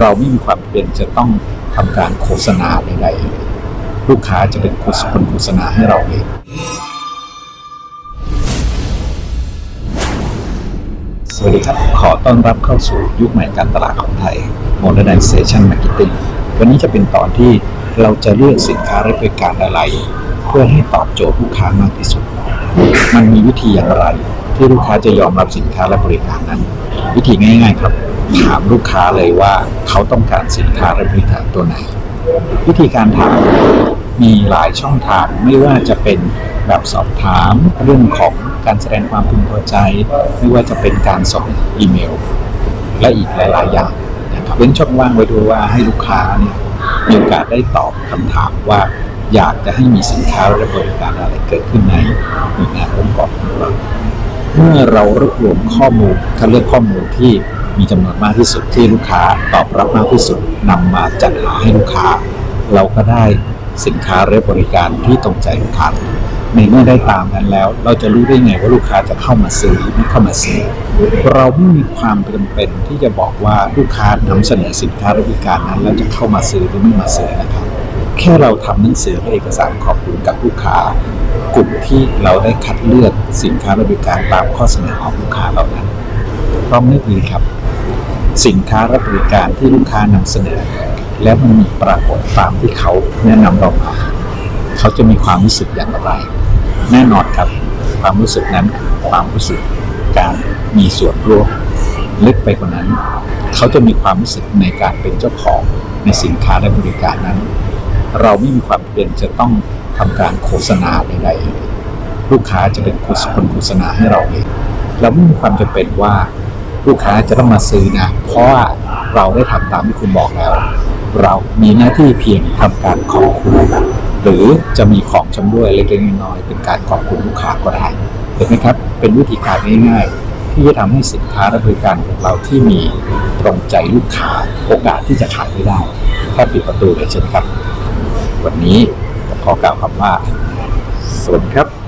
เราไม่มีความเป็นจะต้องทำการโฆษณาใดๆลูกค้าจะเป็นคนโฆษณาให้เราเองสวัสดีครับ ขอต้อนรับเข้าสู่ยุคใหม่การตลาดของไทย Modernization Marketing วันนี้จะเป็นตอนที่เราจะเลือกสินค้าและบริการอะไร เพื่อให้ตอบโจทย์ลูกค้ามากที่สุด มันมีวิธีอย่างไร ที่ลูกค้าจะยอมรับสินค้าและบริการนั้น วิธีง่าย ๆ ครับ ถามลูกค้าเลยว่าเขาต้องการสินค้าและบริการตัวไหน วิธีการถามมีหลายช่องทางไม่ว่าจะเป็นแบบสอบถามเรื่องของการแสดงความพึงพอใจ ไม่ว่าจะเป็นการส่งอีเมล และอีกหลาย ๆ อย่างนะครับเว้นช่องว่างไว้ด้วยว่าให้ลูกค้าเนี่ยมีโอกาสได้ตอบคำถามว่าอยากจะให้มีสินค้าและบริการอะไรเกิดขึ้นในหน่วยงานองค์กรของเราเมื่อเรารวบรวมข้อมูลคัดเลือกข้อมูลที่ มีจำนวนมากที่สุดที่ลูกค้าตอบรับมากที่สุดนำมาจัดหาให้ลูกค้า เราก็ได้สินค้าและบริการที่ตรงใจลูกค้าในเมื่อได้ตามนั้นแล้ว เราจะรู้ได้ไงว่าลูกค้าจะเข้ามาซื้อไม่เข้ามาซื้อ เราไม่มีความจำเป็นที่จะบอกว่าลูกค้านำเสนอสินค้าและบริการนั้น แล้วจะเข้ามาซื้อหรือไม่มาซื้อนะครับ แค่เราทำหนังสือและเอกสารขอบคุณกับลูกค้ากลุ่มที่เราได้คัดเลือกสินค้าและบริการตามข้อเสนอของลูกค้าเหล่านั้น ต้องนึกดีครับ สินค้าและบริการที่ลูกค้านำเสนอ แล้วมันมีปรากฏตามที่เขาแนะนำเรามาเขาจะมีความรู้สึกอย่างไร แน่นอนครับ ความรู้สึกนั้นความรู้สึกการมีส่วนร่วมลึกไปกว่านั้น เขาจะมีความรู้สึกในการเป็นเจ้าของในสินค้าและบริการนั้น เราไม่มีความเป็นจะต้องทำการโฆษณาใดๆลูกค้าจะเป็นคนโฆษณาให้เราเองเราไม่มีความจำเป็นว่า ลูกค้าจะต้องมาซื้อนะ เพราะว่าเราได้ทำตามที่คุณบอกแล้ว เรามีหน้าที่เพียงทำการขอบคุณหรือจะมีของชำร่วยเล็กๆน้อยๆเป็นการขอบคุณลูกค้าก็ได้เห็นไหมครับ เป็นวิธีการง่ายๆ ที่จะทำให้สินค้าและบริการของเราที่มีตรงใจลูกค้าโอกาสที่จะขายไม่ได้แค่ปิดประตูเลยใช่ไหมครับ วันนี้ขอกล่าวคำว่าสวัสดีครับ